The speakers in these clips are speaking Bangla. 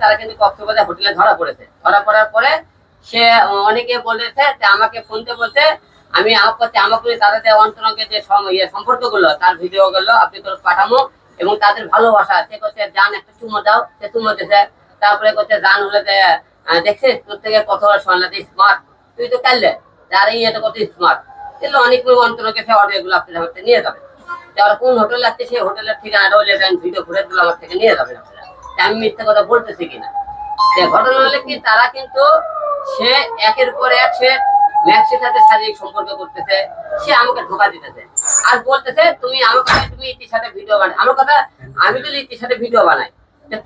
তারা কিন্তু কক্সবাজার হোটেলে ধরা পড়েছে। ধরা পড়ার পরে সে অনেকে বলেছে যে আমাকে ফোন দিয়ে বলছে আমি আমাকে আমাকে তাদের যে অন্তরঙ্গে যে ইয়ে সম্পর্কগুলো তার ভিডিও গুলো আপনি তোর পাঠাবো এবং তাদের ভালোবাসা। সে করছে জান একটা চুমো দাও। সে চুমো দিছে। তারপরে করছে জান হলে যে আহ, দেখছিস তোর থেকে কত শোনা স্মার্ট তুই তো কাললে তার এই এটা কত স্মার্ট এগুলো অনেক অন্তরঙ্গে সে অডিও গুলো আপনার হাতে নিয়ে যাবে। তাহলে কোন হোটেল আছে সেই হোটেলের ঠিকানাটাও লেবেন ভিডিও ঘুরে গুলো আমার থেকে নিয়ে যাবেন। আপনারা আমি মিথ্যা কথা বলতেছি কিনা। ঘটনা হলে কি, তারা কিন্তু সে একের পর এক সে ম্যাক্সের সাথে শারীরিক সম্পর্ক করতেছে, সে আমাকে ধোকা দিতেছে। আর বলতেছে, তুমি আমাকে তুমি ইতির সাথে ভিডিও বানাই আমার কথা, আমি তো ইতির সাথে ভিডিও বানাই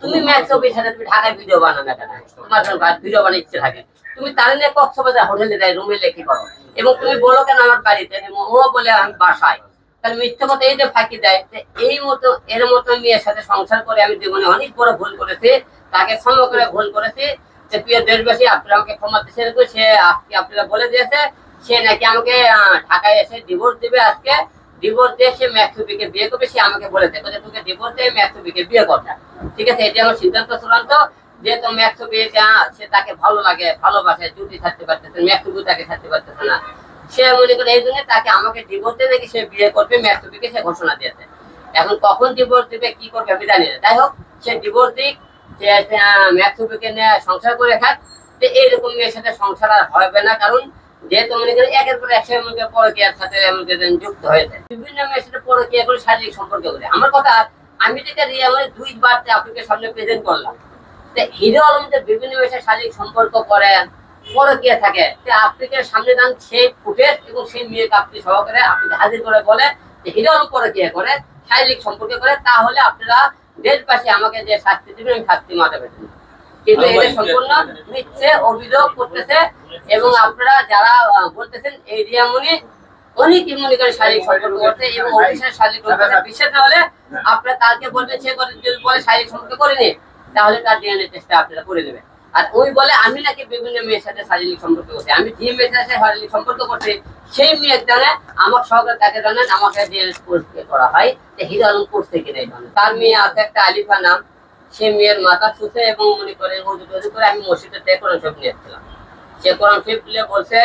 তুমি ম্যাক্স অফিসের সাথে তুমি ঢাকায় ভিডিও বানাও কেন? তোমার ভিডিও বানাই ইচ্ছে থাকে। তুমি তার নিয়ে কক্সবাজার হোটেলে যাই রুমে লেখি করো এবং তুমি বলো কেন আমার বাড়িতে? ও বলে আমি বাসায়। তাহলে মিথ্যে কথা এই যে ফাঁকি দেয় এই মতো, এর মতো মেয়ের সাথে সংসার করে আমি জীবনে অনেক বড় ভুল করেছি, তাকে ক্ষমা করে ভুল করেছি, যে প্রিয় দেশবাসী, আপনারা আমাকে ক্ষমা দিচ্ছেন সে আজকে আপনারা বলে দিয়েছে, সে নাকি আমাকে ঢাকায় এসে ডিভোর্স দিবে আজকে ডিভোর্স দিয়ে সে ম্যাক্সুবিকে বিয়ে করবে, সে আমাকে বলেছে যে তোকে ডিভোর্স দিয়ে ম্যাক্সুবিকে বিয়ে করবে। ঠিক আছে, এটা আমার সিদ্ধান্ত, চূড়ান্ত, যেহেতু ম্যাক্সুবি সে তাকে ভালো লাগে, ভালোবাসে, জুটি থাকতে পারতেছে ম্যাক্সুবি তাকে থাকতে পারতেছে না। সে মনে করে, এই জন্য তাকে আমাকে ডিভোর্স সে বিয়ে করবে? সে ঘোষণা দিয়েছে। এখন কখন ডিভোর্স কি করবে আমি জানি না। যাই হোক, সে ডিভোর্স দিক যে সংসার করে খাক। যে এইরকম মেয়ের সাথে সংসার আর হবে না, কারণ যেহেতু মনে করি একের পর পরকিয়ার সাথে মনে করেন যুক্ত হয়েছে বিভিন্ন মেয়ের সাথে পরকিয়া করে শারীরিক সম্পর্ক করে। আমার কথা, আমি যেটা রিয়া মানে দুইবার আপনাকে সামনে প্রেজেন্ট করলাম। হিরো আলম যে বিভিন্ন মেয়ের সাথে শারীরিক সম্পর্ক করেন পরকিয়া থাকে। যে আপনাকে সামনে দান সেই ফুটেজ এবং সেই মেয়েকে আপনি সহকারে আপনি হাজির করে বলে যে হিরো পরকিয়া করে শারীরিক সম্পর্ক করে তাহলে আপনারা দেশবাসী আমাকে যে শাস্তি দিবেন আমি শাস্তি মাথা পেতেন কিন্তু এটা সম্পূর্ণ মিথ্যে অভিযোগ করতেছে এবং আপনারা যারা বলতেছেন এই রিয়ামনি অনেকই মনে করে শারীরিক সম্পর্ক করতে এবং অফিসের শারীরিক সম্পর্ক না হলে আপনারা তাকে বলবেন সে করে যদি বলে শারীরিক সম্পর্ক করেনি তাহলে তার ডিএনএ টেস্টটা আপনারা করে দেবেন আর ওই বলে আমি নাকি বিভিন্ন মেয়ের সাথে শারীরিক সম্পর্ক করছি। আমি যে মেয়ের সাথে শারীরিক সম্পর্ক করছি, সেই মেয়ে জানে আমার সহকারে তাকে জানেন, আমাকে ডিএনএ পরীক্ষা করা হয়। যে আলম করছে কিনা এই তার মেয়ে আছে একটা আলিফা নাম। সে মেয়ের মাথা ছুঁছে এবং মনে টুজু করে আমি মসজিদে থেকে কোরআন শরীফ নিয়ে এসেছিলাম সে কোরআন শরীফ তুলে বলছে,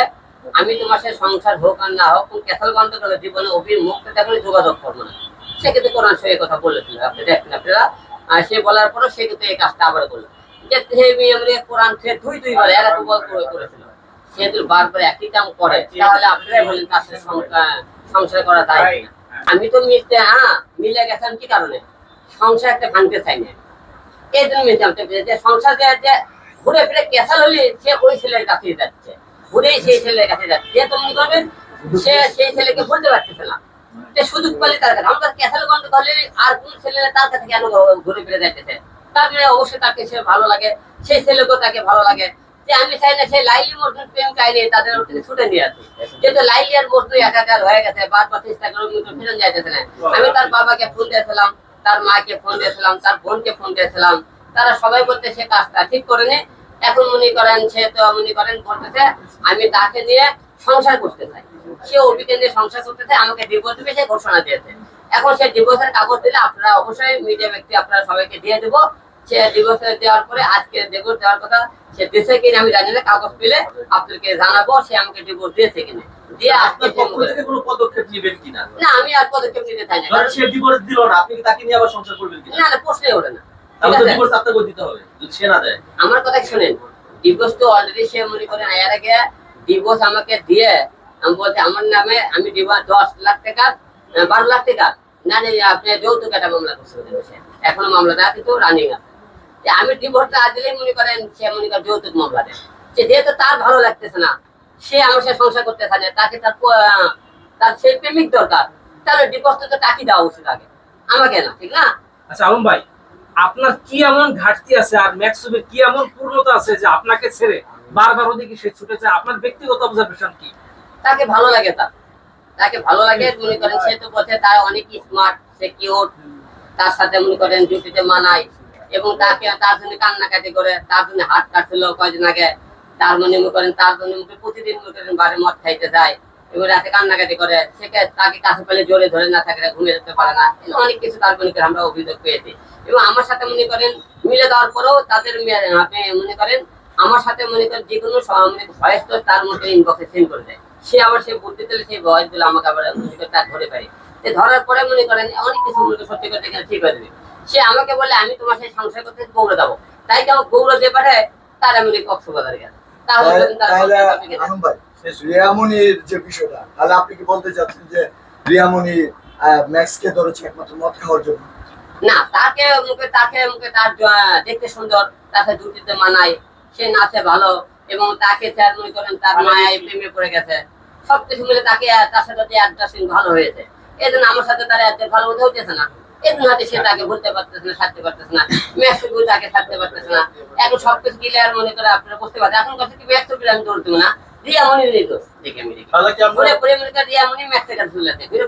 আমি তোমার সাথে সংসার হোক আর না হোক কোন ক্যাসাল বন্ধ করে, জীবনে অভির মুক্তি থাকলে যোগাযোগ করব না। সে কিন্তু কোরআন শরীফের কথা বলেছিল। আপনি দেখেন আপনারা। আর সে বলার পরও সে কিন্তু এই কাজটা আবার করল। যে মেয়ে কোরআন সে দুই দুইবার এরা দুবার করে করেছিল। সে যদি বারবার একই কাম করে। তাহলে আপনারাই বলেন তার সাথে সংসার- সংসার করা দায় আমি তো মিলতে হ্যাঁ মিলে গেছেন কি কারণে? সংসার একটা ভাঙতে চাই না। এই জন্য মিলতে আমি যে সংসার যে যে ঘুরে ফিরে কেসাল হলে সে ওই ছেলের কাছে যাচ্ছে। ঘুরে সেই ছেলের কাছে যাচ্ছে। যে তুমি করবেন সে সেই ছেলেকে বলতে পারতেছে না। সুযোগ পেলে তার কাছে আমাদের ক্যাসাল গন্ধ ধরলে আর কোন ছেলে তার কাছে কেন ঘুরে ফিরে যাইতেছে? অবশ্যই তাকে সে ভালো লাগে, সেই ছেলেকেও তাকে ভালো লাগে। যে আমি চাই না সেই লাইলি প্রেম তাদের ছুটে নিয়ে লাইলি আর একাকার হয়ে গেছে বারবার চেষ্টা করে ফিরে যাইতেছে না আমি তার বাবাকে ফোন দিয়েছিলাম, তার মাকে ফোন দিয়েছিলাম, তার বোনকে ফোন দিয়েছিলাম। তারা সবাই বলতে সে কাজটা ঠিক করেনি। এখন মনে করেন সে তো মনে করেন বলতেছে আমি তাকে নিয়ে সংসার করতে চাই। সে অভিকে নিয়ে সংসার করতে চাই আমাকে ডিভোর্স দিবে, সে ঘোষণা দিয়েছে। এখন সে ডিভোর্সের কাগজ দিলে আপনারা অবশ্যই মিডিয়া ব্যক্তি, আপনারা সবাইকে দিয়ে দেবো। সে ডিভোর্স দেওয়ার পরে আজকে ডিভোর্স দেওয়ার কথা সে দিয়েছে কিনা আমি জানি না কাগজ পেলে আপনাকে জানাব সে আমাকে ডিভোর্স দিয়েছে কিনা। দিয়ে আজকে আপনার পক্ষ থেকে কোনো পদক্ষেপ নেবেন কিনা? না আমি আর পদক্ষেপ নিতে চাই না। ধরেন সে ডিভোর্স দিল না আপনি কি তাকে নিয়ে আবার সংসার করবেন কিনা? না না প্রশ্নই ওঠে না। তাহলে তো ডিভোর্স আপনাকে দিতে হবে যদি সে না দেয়। আমার কথা শুনেন ডিভোর্স তো অলরেডি সে মনে করেন এর আগে ডিভোর্স আমাকে দিয়ে আমি বলছি আমার নামে আমি ডিভোর্স দশ লাখ টাকা বারো লাখ টাকা না আপনি যৌতুক একটা মামলা করছিলেন। সে। এখনও মামলাটা কিন্তু রানিং আছে। যে আমি ডিভোর্সটা আজ দিলেই মনে করেন সে মনে করেন যৌতুক মামলা দেয়। সে যেহেতু তার ভালো লাগতেছে না সে আমার সাথে সংসার করতে চায় না তাকে তার তার সেই প্রেমিক দরকার তাহলে ডিভোর্সটা তো তাকে দেওয়া উচিত আগে আমাকে না ঠিক না? আচ্ছা আলম ভাই আপনার কি এমন ঘাটতি আছে আর ম্যাক্সুবের কি এমন পূর্ণতা আছে যে আপনাকে ছেড়ে বারবার ওদিকে সে ছুটেছে আপনার ব্যক্তিগত অবজারভেশন কি? তাকে ভালো লাগে তার। তাকে ভালো লাগে মনে করেন সে তো বলছে তার অনেক স্মার্ট সে কিউট তার সাথে মনে করেন ডিউটিতে মানায়। এবং তাকে তার জন্য কান্নাকাটি করে, তার জন্য হাত কাটছিল কয়দিন আগে। তার মনে মনে করেন, তার জন্য মুখে প্রতিদিন মনে করেন বারে মদ খাইতে যায় এবং রাতে কান্নাকাটি করে। সেকে তাকে কাছে পেলে জোরে ধরে না থাকলে ঘুমিয়ে যেতে পারে না। অনেক কিছু তার মনে করেন আমরা অভিযোগ পেয়েছি। এবং আমার সাথে মনে করেন, মিলে দেওয়ার পরেও তাদের আপনি মনে করেন, আমার সাথে মনে করেন যে কোনো ভয়েস তো তার মধ্যে ইনবক্সে সেন্ড করে দেয়। সে আবার সে বুদ্ধি দিলে সেই ভয়েসগুলো আমাকে আবার মনে করেন তার ধরে পারি ধরার পরে মনে করেন অনেক কিছু মনে সত্যি করতে গেলে ঠিক হয়ে সে আমাকে বলে আমি তোমার সেই সংসার করতে গৌড়ে দেবো। তাই কেমন গৌড় যে পাঠায় তার আমি কক্সবাজারে গেছে তাহলে তাহলে যদি তার তাহলে কথা টপিকে আনন্দ ভাই রিয়ামনির যে বিষয়টা তাহলে আপনি কি বলতে চাচ্ছেন যে রিয়ামনি ম্যাক্সকে ধরেছে একমাত্র মদ খাওয়ার জন্য? না তাকে মুখে তাকে মুখে তার দেখতে সুন্দর তাকে দুটিতে মানায় সে নাচে ভালো এবং তাকে মনে করেন তার মায়ের প্রেমে পড়ে গেছে সবকিছু মিলে তাকে তার সাথে অ্যাডজাস্টিং ভালো হয়েছে। এই আমার সাথে তার অ্যাডজাস্ট ভালো হতেছে না। হয়তো সে তাকে ভুলতে পারতেছে না ছাড়তে পারতেছে না তাকে ছাড়তে পারতেছে না। এখন সবকিছু ক্লিয়ার মনে করে আপনারা বুঝতে পারছেন। এখন কথা কি আমি দৌড়তে না। রিয়া মনি তো দেখে আমি ঘুরে ঘুরে মনে করে রিয়া মনি ঘুরে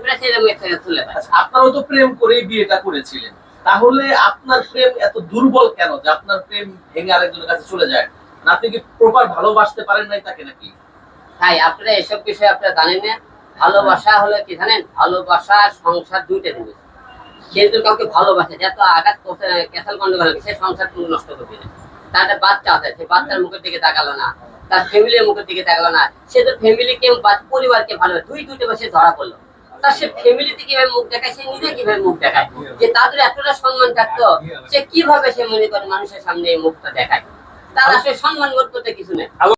ঘুরে আচ্ছা, আপনারাও প্রেম করেই বিয়েটা করেছিলেন। তাহলে আপনার প্রেম এত দুর্বল কেন যে আপনার প্রেম ভেঙে আরেকজনের কাছে চলে যায়? না আপনি কি প্রপার ভালোবাসতে পারেন নাই তাকে নাকি? তাই আপনারা এসব বিষয়ে আপনারা জানেন না? ভালোবাসা হলো কি জানেন? ভালোবাসা, সংসার দুইটা জিনিস। সে যদি কাউকে ভালোবাসে যত আঘাত করতে ক্যাসাল গন্ডগোল সে সংসার পুরো নষ্ট করবে না। তার একটা বাচ্চা আছে সে বাচ্চার মুখের দিকে তাকালো না, তার ফ্যামিলির মুখের দিকে তাকালো না। সে তো ফ্যামিলিকে পরিবারকে ভালো দুই দুইটা বসে ধরা পড়ল। তার সে ফ্যামিলিতে কীভাবে মুখ দেখায়, সে নিজে কীভাবে মুখ দেখায়? যে তাদের এতটা সম্মান থাকতো, সে কীভাবে সে মনে করে মানুষের সামনে এই মুখটা দেখায়? তার আসলে সম্মান বোধ করতে কিছু নেই।